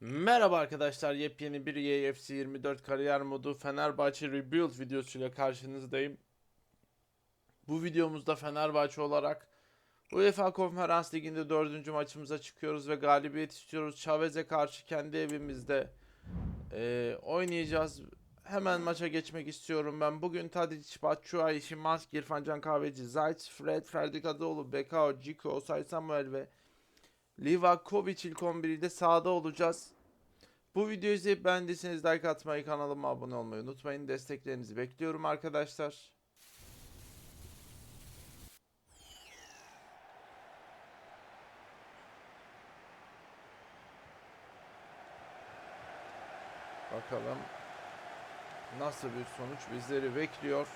Merhaba arkadaşlar, yepyeni bir EFC 24 kariyer modu Fenerbahçe Rebuild videosuyla karşınızdayım. Bu videomuzda Fenerbahçe olarak UEFA Konferans Ligi'nde dördüncü maçımıza çıkıyoruz ve galibiyet istiyoruz. Chavez'e karşı kendi evimizde eee, oynayacağız. Hemen maça geçmek istiyorum ben. Bugün Tadic, Batshuayi, Şimanski, İrfan Can Kahveci, Zayt, Fred, Ferdi Kadıoğlu, Bekao, Ciku, Osay Samuel ve Livakovic ilk 11'de sahada olacağız. Bu videoyu izleyip beğendiyseniz like atmayı, kanalıma abone olmayı unutmayın. Desteklerinizi bekliyorum arkadaşlar. Bakalım nasıl bir sonuç bizleri bekliyor.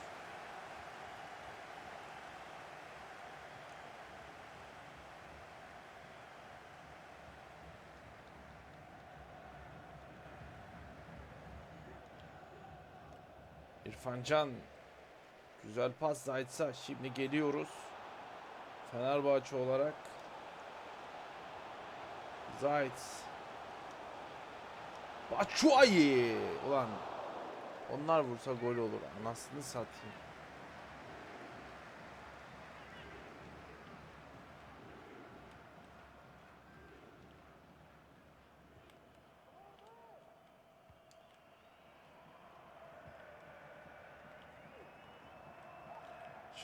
İrfan güzel pas Zayt'sa. Şimdi geliyoruz. Fenerbahçe olarak. Zayt. Batshuayi. Ulan onlar vursa gol olur. Anasını satayım.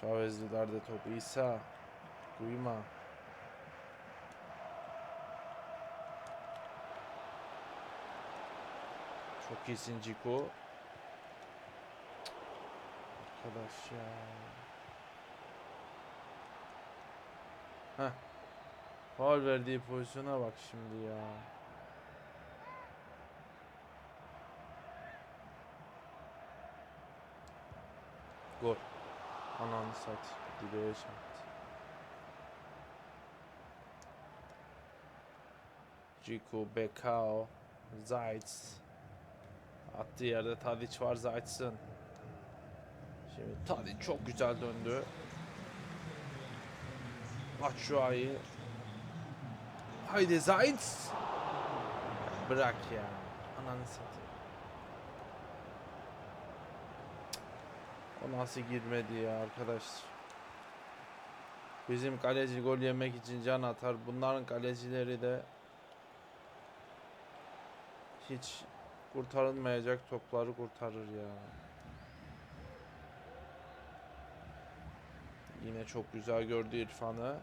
Chavez'lilerde top. İsa Duyma Çok iyisin Ciku. Arkadaş ya. Heh. Faul verdiği pozisyona bak şimdi ya. Gol Ananı sat. Direğe çarptı. Ciku, Bekao, Zayt. Attığı yerde Tadic var Zayt'sın. Şimdi Tadic çok güzel döndü. Batshuayi. Haydi Zayt. Bırak ya. Ananı satayım. O nasıl girmedi ya arkadaş. Bizim kaleci gol yemek için can atar. Bunların kalecileri de hiç kurtarılmayacak topları kurtarır ya. Yine çok güzel gördü İrfan'ı.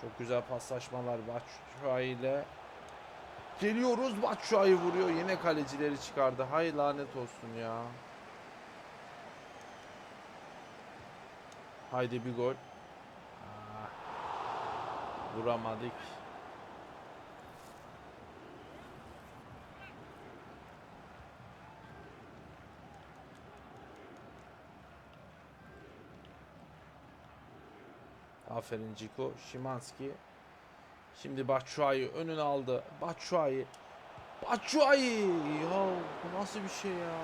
Çok güzel paslaşmalar Batshuayi ile. Geliyoruz Batshuayi vuruyor. Yine kalecileri çıkardı. Hay lanet olsun ya. Haydi bir gol. Ah. Vuramadık. Aferin Ciko. Şimanski. Şimdi Batshuayi önüne aldı. Batshuayi. Batshuayi. Ya bu nasıl bir şey ya?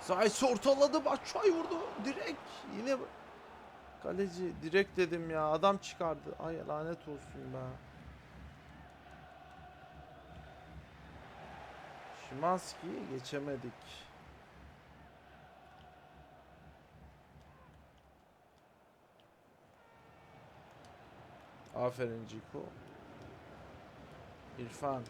Zayt ortaladı. Batshuayi vurdu. Direkt. Yine kaleci direkt dedim ya. Adam çıkardı. Ay lanet olsun be. Şimanski'yi geçemedik. Aferin Ciko. İrfan.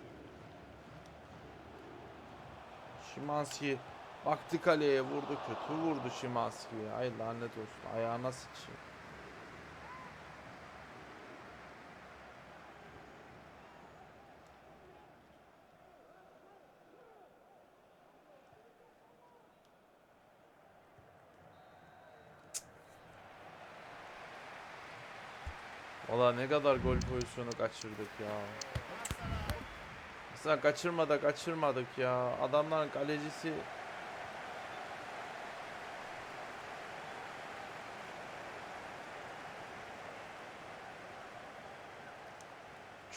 Şimanski baktı kaleye vurdu kötü vurdu Şimanski'ye. Ay lanet olsun ayağına sıçayım. Valla ne kadar gol pozisyonu kaçırdık ya. Mesela kaçırmadık kaçırmadık ya. Adamların kalecisi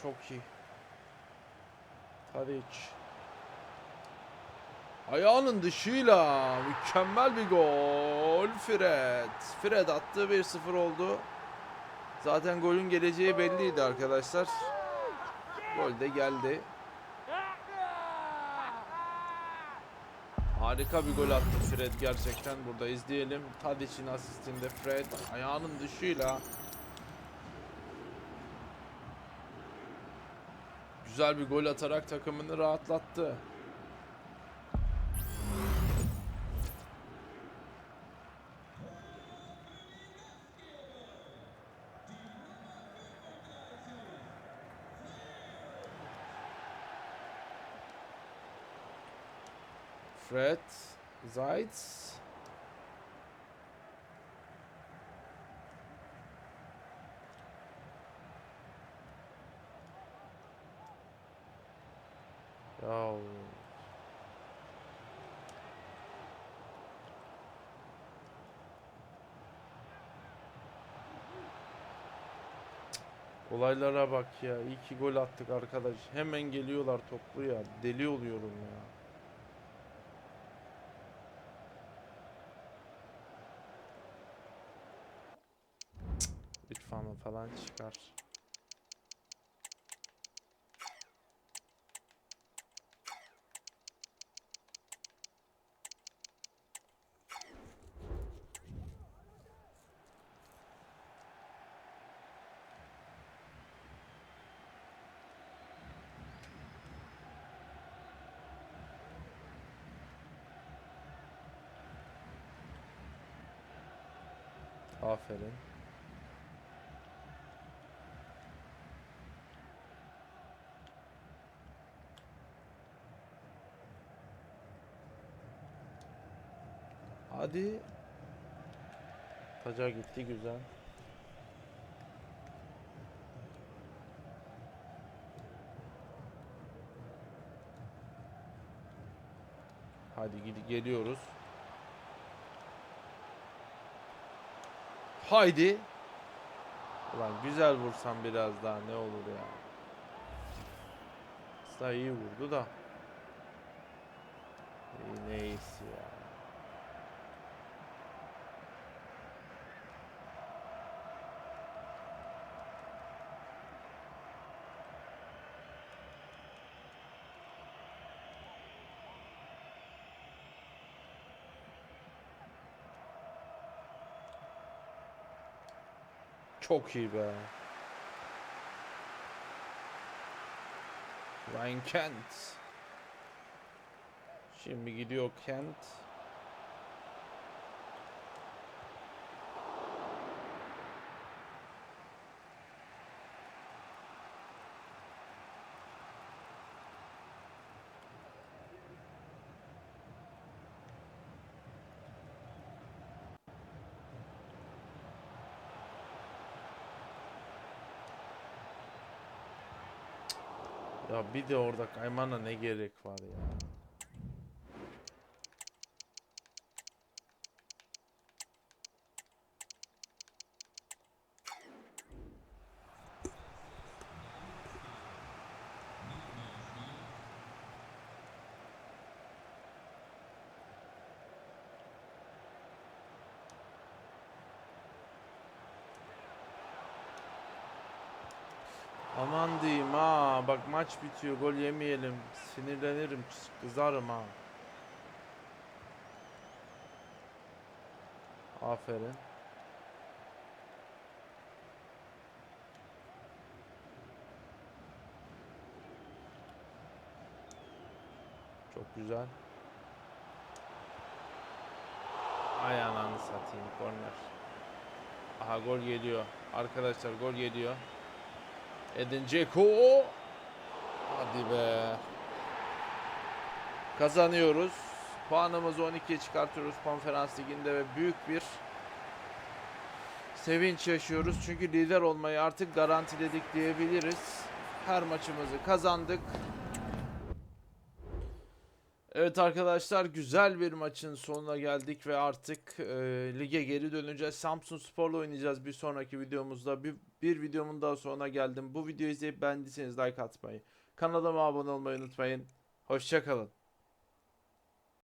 çok iyi. Tadic. Ayağının dışıyla mükemmel bir gol. Fred. Fred attı 1-0 oldu. Zaten golün geleceği belliydi arkadaşlar. Gol de geldi. Harika bir gol attı Fred gerçekten. Burada izleyelim. Tadic'in asistinde Fred ayağının dışıyla güzel bir gol atarak takımını rahatlattı. Fred Zayt Ya Olaylara bak ya. İyi ki gol attık arkadaş. Hemen geliyorlar toplu ya. Deli oluyorum ya. İrfan'ı falan çıkar. Aferin. Hadi. Taca gitti güzel. Hadi gidi geliyoruz. Haydi. Ulan güzel vursam biraz daha ne olur ya. Aslında iyi vurdu da. Neyse ya. Çok iyi be. Ryan Kent. Şimdi gidiyor Kent. Ya bir de orada kaymana ne gerek var ya. Aman diyeyim ha bak maç bitiyor gol yemeyelim sinirlenirim kızarım ha. Aferin. Çok güzel. Ay ananı satayım korner. Aha gol geliyor. Arkadaşlar gol geliyor. Edin Dzeko. Hadi be. Kazanıyoruz. Puanımızı 12'ye çıkartıyoruz konferans liginde ve büyük bir sevinç yaşıyoruz. Çünkü lider olmayı artık garantiledik diyebiliriz. Her maçımızı kazandık. Evet arkadaşlar güzel bir maçın sonuna geldik ve artık e, lige geri döneceğiz. Samsun Spor'la oynayacağız bir sonraki videomuzda. Bir, bir videomun daha sonuna geldim. Bu videoyu izleyip beğendiyseniz like atmayı, kanalıma abone olmayı unutmayın. Hoşçakalın.